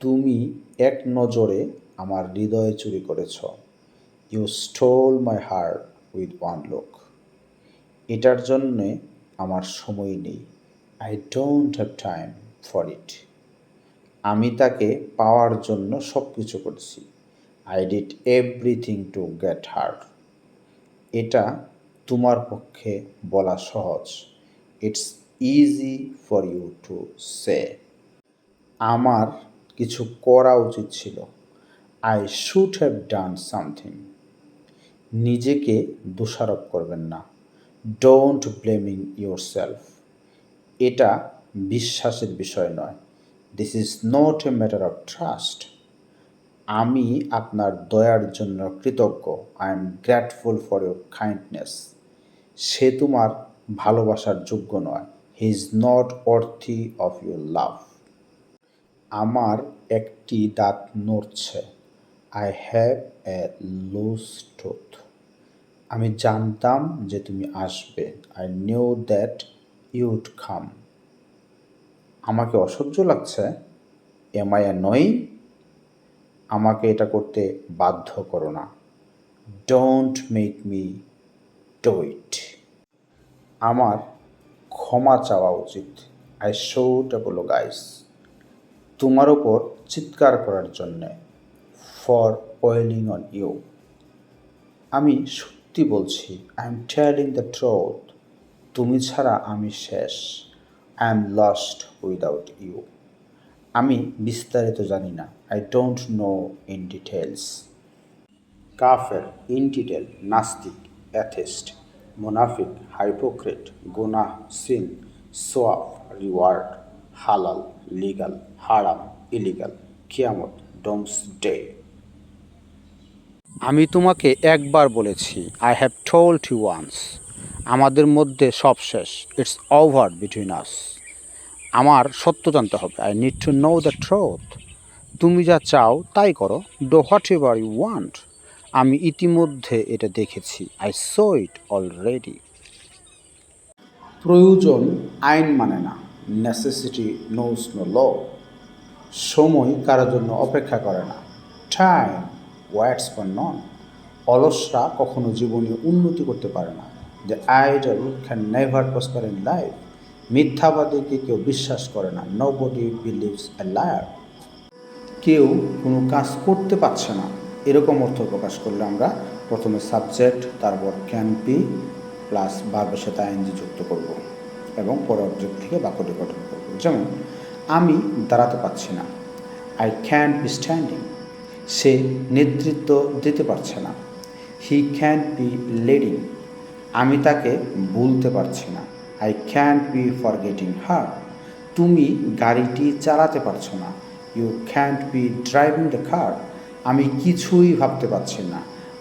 তুমি এক নজরে আমার হৃদয় চুরি করেছ। You stole my heart with one look এটার জন্যে আমার সময় নেই। I don't have time for it আমি তাকে পাওয়ার জন্য সব কিছু করছি। I did everything to get heart এটা তোমার পক্ষে বলা সহজ। It's easy for you to say আমার কিছু করা উচিত ছিল। I should have done something নিজেকে দোষারোপ করবেন না। ডোন্ট ব্লেমিং ইউর সেলফ এটা বিশ্বাসের বিষয় নয়। This is not a matter of trust আমি আপনার দয়ার জন্য কৃতজ্ঞ। I am grateful for your kindness সে তোমার ভালোবাসার যোগ্য নয়। He is not worthy of your love আমার একটি দাঁত নড়ছে। I have a loose tooth আমি জানতাম যে তুমি আসবে। আই নিউ দ্যাট ইউড খাম আমাকে অসহ্য লাগছে। এম আই নই আমাকে এটা করতে বাধ্য করো না। Don't make me do it আমার ক্ষমা চাওয়া উচিত। আই শুড গাইস তোমার ওপর চিৎকার করার জন্যে। ফর ওয়েলিং অন ইউ আমি সত্যি বলছি I am telling the truth তুমি ছাড়া আমি শেষ। I am lost without you আমি বিস্তারিত জানি না। I don't know in details কাফের ইন ডিটেল নাস্তিক অ্যাথেস্ট মুনাফিক হাইপোক্রেট গুনাহ সিন সোয়াফ রিওয়ার্ড হালাল লিগাল হারাম ইলিগাল কিয়ামত ডোমস ডে আমি তোমাকে একবার বলেছি I have told you once আমাদের মধ্যে সব শেষ ইটস ওভার বিটুইন আস আমার সত্য জানতে হবে I need to know the truth তুমি যা চাও, তাই করো do whatever you want আমি ইতিমধ্যে এটা দেখেছি আই সো ইট অলরেডি প্রয়োজন আইন মানে না। নেসেসিটি নোস নো ল সময় কারোর জন্য অপেক্ষা করে না। টাইম ওয়াইটস ফর নন অলসরা কখনো জীবনে উন্নতি করতে পারে না। যে idle can never prosper in life মিথ্যাবাদীকে কেউ বিশ্বাস করে না। Nobody believes a liar কেউ কোনো কাজ করতে পারছে না। এরকম অর্থ প্রকাশ করলে আমরা প্রথমে সাবজেক্ট তারপর ক্যান প্লাস ভার্বের সাথে আইনজি যুক্ত করব। এবং পরে অবজেক্ট থেকে বাক্যটি গঠন করব যেমন, আমি দাঁড়াতে পারছি না। আই ক্যান বি স্ট্যান্ডিং সে নেতৃত্ব দিতে পারছে না। হি ক্যান বি লিডিং আমি তাকে বলতে পারছি না। I can be forgetting her তুমি গাড়িটি চালাতে পারছ না। You can't be driving the car আমি কিছুই ভাবতে পারছি না।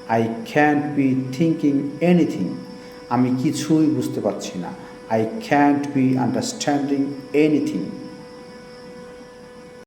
I can't be thinking anything আমি কিছুই বুঝতে পারছি না। I can't be understanding anything